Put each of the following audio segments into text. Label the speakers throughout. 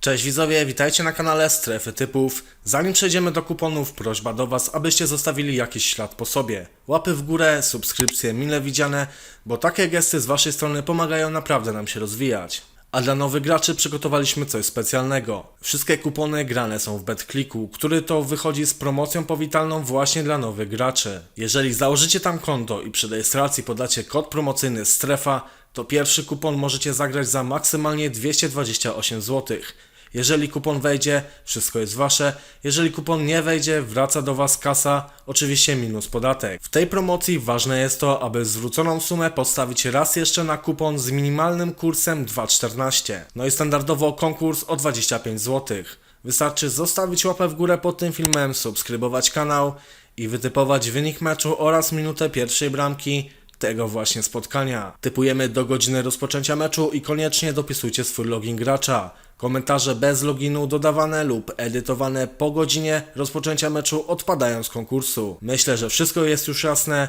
Speaker 1: Cześć widzowie, witajcie na kanale Strefy Typów. Zanim przejdziemy do kuponów, prośba do Was, abyście zostawili jakiś ślad po sobie. Łapy w górę, subskrypcje mile widziane, bo takie gesty z Waszej strony pomagają naprawdę nam się rozwijać. A dla nowych graczy przygotowaliśmy coś specjalnego. Wszystkie kupony grane są w BetClicku, który to wychodzi z promocją powitalną właśnie dla nowych graczy. Jeżeli założycie tam konto i przy rejestracji podacie kod promocyjny STREFA, to pierwszy kupon możecie zagrać za maksymalnie 228 zł. Jeżeli kupon wejdzie, wszystko jest wasze. Jeżeli kupon nie wejdzie, wraca do was kasa, oczywiście minus podatek. W tej promocji ważne jest to, aby zwróconą sumę postawić raz jeszcze na kupon z minimalnym kursem 2,14. No i standardowo konkurs o 25 zł. Wystarczy zostawić łapę w górę pod tym filmem, subskrybować kanał i wytypować wynik meczu oraz minutę pierwszej bramki tego właśnie spotkania. Typujemy do godziny rozpoczęcia meczu i koniecznie dopisujcie swój login gracza. Komentarze bez loginu dodawane lub edytowane po godzinie rozpoczęcia meczu odpadają z konkursu. Myślę, że wszystko jest już jasne.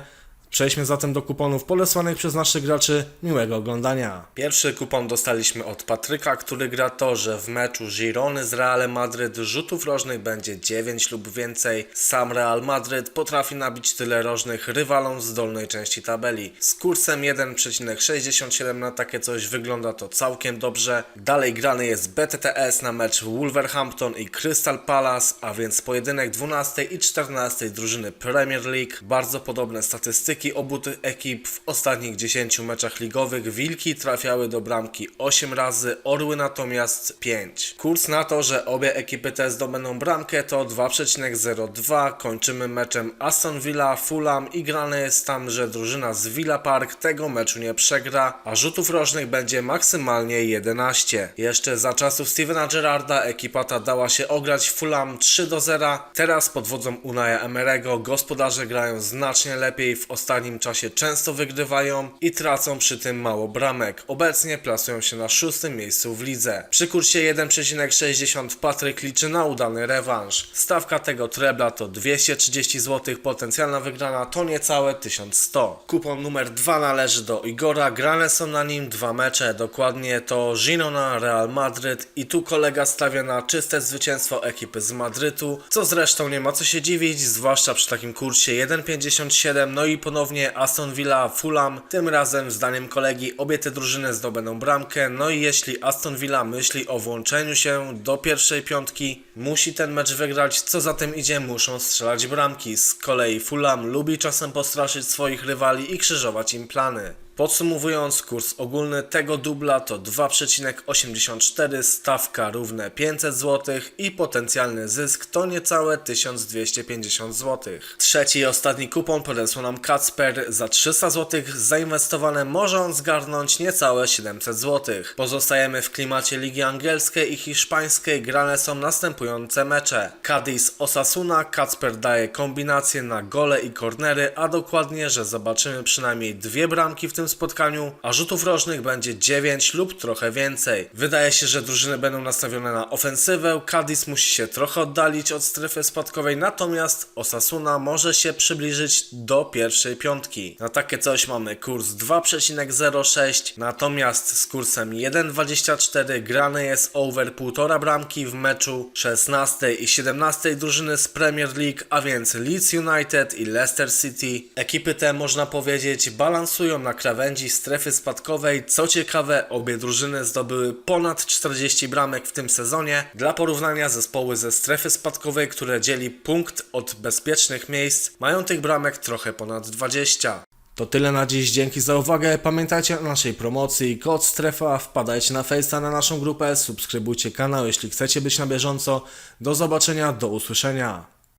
Speaker 1: Przejdźmy zatem do kuponów polesłanych przez naszych graczy. Miłego oglądania. Pierwszy kupon dostaliśmy od Patryka, który gra to, że w meczu Girony z Realem Madryt rzutów rożnych będzie 9 lub więcej. Sam Real Madryt potrafi nabić tyle rożnych rywalom z dolnej części tabeli. Z kursem 1,67 na takie coś wygląda to całkiem dobrze. Dalej grany jest BTTS na mecz Wolverhampton i Crystal Palace, a więc pojedynek 12 i 14 drużyny Premier League. Bardzo podobne statystyki obu tych ekip w ostatnich 10 meczach ligowych. Wilki trafiały do bramki 8 razy, Orły natomiast 5. Kurs na to, że obie ekipy te zdobędą bramkę to 2,02. Kończymy meczem Aston Villa, Fulham i grane jest tam, że drużyna z Villa Park tego meczu nie przegra, a rzutów rożnych będzie maksymalnie 11. Jeszcze za czasów Stevena Gerrarda ekipa ta dała się ograć Fulham 3 do 0. Teraz pod wodzą Unaja Emerego gospodarze grają znacznie lepiej, w ostatnim czasie często wygrywają i tracą przy tym mało bramek. Obecnie plasują się na szóstym miejscu w lidze. Przy kursie 1,60 Patryk liczy na udany rewanż. Stawka tego trebla to 230 zł, potencjalna wygrana to niecałe 1100. Kupon numer 2 należy do Igora, grane są na nim dwa mecze, dokładnie to Girona, Real Madryt i tu kolega stawia na czyste zwycięstwo ekipy z Madrytu, co zresztą nie ma co się dziwić, zwłaszcza przy takim kursie 1,57, no i ponownie Aston Villa, Fulham, tym razem zdaniem kolegi obie te drużyny zdobędą bramkę, no i jeśli Aston Villa myśli o włączeniu się do pierwszej piątki, musi ten mecz wygrać, co za tym idzie, muszą strzelać bramki. Z kolei Fulham lubi czasem postraszyć swoich rywali i krzyżować im plany. Podsumowując, kurs ogólny tego dubla to 2,84, stawka równe 500 zł i potencjalny zysk to niecałe 1250 zł. Trzeci i ostatni kupon podesłał nam Kacper. Za 300 zł zainwestowane może on zgarnąć niecałe 700 zł. Pozostajemy w klimacie Ligi Angielskiej i Hiszpańskiej. Grane są następujące mecze. Cadiz Osasuna, Kacper daje kombinację na gole i kornery, a dokładnie, że zobaczymy przynajmniej dwie bramki w tym spotkaniu, a rzutów rożnych będzie 9 lub trochę więcej. Wydaje się, że drużyny będą nastawione na ofensywę, Cadiz musi się trochę oddalić od strefy spadkowej, natomiast Osasuna może się przybliżyć do pierwszej piątki. Na takie coś mamy kurs 2,06, natomiast z kursem 1,24 grany jest over 1,5 bramki w meczu 16 i 17 drużyny z Premier League, a więc Leeds United i Leicester City. Ekipy te można powiedzieć balansują na krawędzi strefy spadkowej. Co ciekawe, obie drużyny zdobyły ponad 40 bramek w tym sezonie. Dla porównania zespoły ze strefy spadkowej, które dzieli punkt od bezpiecznych miejsc, mają tych bramek trochę ponad 20. To tyle na dziś, dzięki za uwagę. Pamiętajcie o naszej promocji, kod strefa, wpadajcie na Face'a na naszą grupę, subskrybujcie kanał, jeśli chcecie być na bieżąco. Do zobaczenia, do usłyszenia.